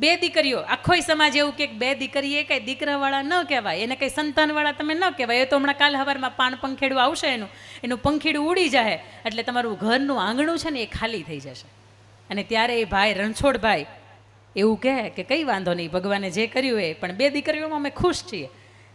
બે દીકરીઓ. આખોય સમાજ એવું કે બે દીકરી એ કંઈ દીકરાવાળા ન કહેવાય. એને કંઈ સંતાનવાળા તમે ન કહેવાય. એ તો હમણાં કાલ હવારમાં પાન પંખેડું આવશે એનું. એનું પંખીડું ઉડી જાય એટલે તમારું ઘરનું આંગણું છે ને એ ખાલી થઈ જશે. અને ત્યારે એ ભાઈ, રણછોડભાઈ એવું કહે કે કંઈ વાંધો નહીં. ભગવાને જે કર્યું એ. પણ બે દીકરીઓમાં અમે ખુશ છીએ.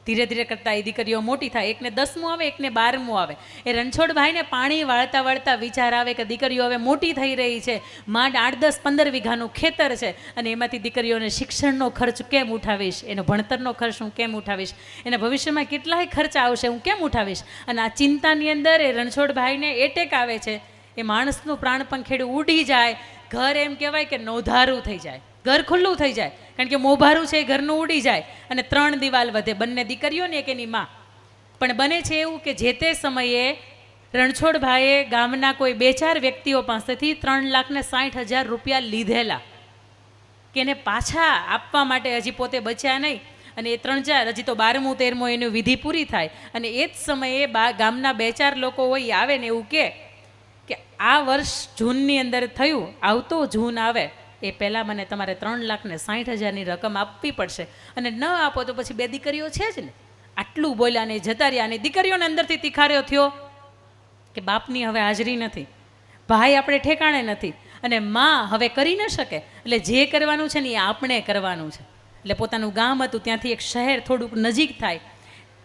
ધીરે ધીરે કરતાં એ દીકરીઓ મોટી થાય. એકને દસમું આવે, એકને બારમું આવે. એ રણછોડભાઈને પાણી વાળતા વાળતા વિચાર આવે કે દીકરીઓ હવે મોટી થઈ રહી છે. માંડ આઠ દસ પંદર વીઘાનું ખેતર છે અને એમાંથી દીકરીઓને શિક્ષણનો ખર્ચ કેમ ઉઠાવીશ? એનો ભણતરનો ખર્ચ હું કેમ ઉઠાવીશ? એના ભવિષ્યમાં કેટલાય ખર્ચ આવશે હું કેમ ઉઠાવીશ? અને આ ચિંતાની અંદર એ રણછોડભાઈને એટેક આવે છે. એ માણસનું પ્રાણ પંખેડું ઉડી જાય. ઘર એમ કહેવાય કે નોધારું થઈ જાય. ઘર ખુલ્લું થઈ જાય. કારણ કે મોભારું છે એ ઘરનું ઉડી જાય અને ત્રણ દિવાલ વધે. બંને દીકરીઓ ને એક એની માં. પણ બને છે એવું કે જે તે સમયે રણછોડભાઈએ ગામના કોઈ બે ચાર વ્યક્તિઓ પાસેથી ત્રણ લાખ ને સાઠ હજાર રૂપિયા લીધેલા કે એને પાછા આપવા માટે હજી પોતે બચ્યા નહીં. અને એ ત્રણ ચાર, હજી તો બારમું, તેરમું એની વિધિ પૂરી થાય. અને એ જ સમયે બા ગામના બે ચાર લોકો હોય આવે ને એવું કે આ વર્ષ જૂનની અંદર થયું, આવતો જૂન આવે. એ પહેલાં મને તમારે ત્રણ લાખ ને સાઠ હજારની રકમ આપવી પડશે. અને ન આપો તો પછી બે દીકરીઓ છે જ ને. આટલું બોલ્યા ને જતા રહ્યા અને દીકરીઓને અંદરથી તિખાર્યો થયો કે બાપની હવે હાજરી નથી. ભાઈ આપણે ઠેકાણે નથી. અને માં હવે કરી ન શકે. એટલે જે કરવાનું છે ને એ આપણે કરવાનું છે. એટલે પોતાનું ગામ હતું ત્યાંથી એક શહેર થોડુંક નજીક થાય.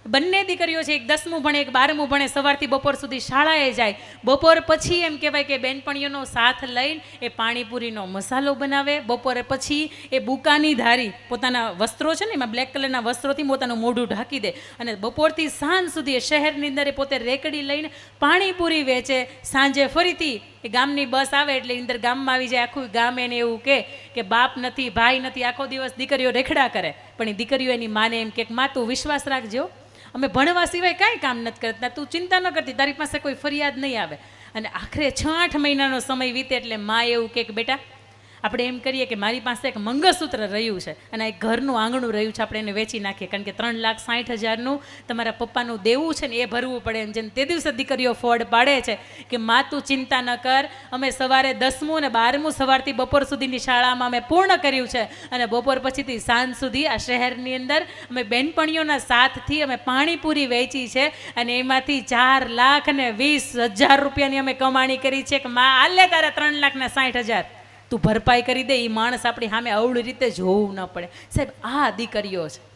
બંને દીકરીઓ છે, એક દસમું ભણે, એક બારમું ભણે, સવારથી બપોર સુધી શાળાએ જાય. બપોર પછી એમ કહેવાય કે બેનપણીઓનો સાથ લઈને એ પાણીપુરીનો મસાલો બનાવે. બપોરે પછી એ બુકાની ધારી, પોતાના વસ્ત્રો છે ને, એમાં બ્લેક કલરના વસ્ત્રોથી પોતાનું મોઢું ઢાંકી દે. અને બપોરથી સાંજ સુધી એ શહેરની અંદર એ પોતે રેકડી લઈને પાણીપુરી વેચે. સાંજે ફરીથી એ ગામની બસ આવે એટલે અંદર ગામમાં આવી જાય. આખું ગામ એને એવું કહે કે બાપ નથી, ભાઈ નથી, આખો દિવસ દીકરીઓ રેખડા કરે. પણ એ દીકરીઓ એની માને એમ કે માતું વિશ્વાસ રાખજો. અમે ભણવા સિવાય કાંઈ કામ નથી કરતા. તું ચિંતા ન કરતી, તારી પાસે કોઈ ફરિયાદ નહીં આવે. અને આખરે છ આઠ મહિનાનો સમય વીતે એટલે માં એવું કે બેટા આપણે એમ કરીએ કે મારી પાસે એક મંગળસૂત્ર રહ્યું છે અને એક ઘરનું આંગણું રહ્યું છે, આપણે એને વેચી નાખીએ. કારણ કે ત્રણ લાખ સાઠ હજારનું તમારા પપ્પાનું દેવું છે ને એ ભરવું પડે. એમ જેમ તે દિવસે દીકરીઓ ફોડ પાડે છે કે માં, તું ચિંતા ન કર. અમે સવારે દસમું અને બારમું સવારથી બપોર સુધીની શાળામાં અમે પૂર્ણ કર્યું છે. અને બપોર પછીથી સાંજ સુધી આ શહેરની અંદર અમે બેનપણીઓના સાથથી અમે પાણીપુરી વેચી છે અને એમાંથી ચાર લાખ ને વીસ હજાર રૂપિયાની અમે કમાણી કરી છે કે, માં, આલે તારા ત્રણ લાખના સાઠ હજાર. તું ભરપાઈ કરી દે એ માણસ આપણી સામે અવળી રીતે જોવું ન પડે. સાહેબ, આ દીકરીઓ છે.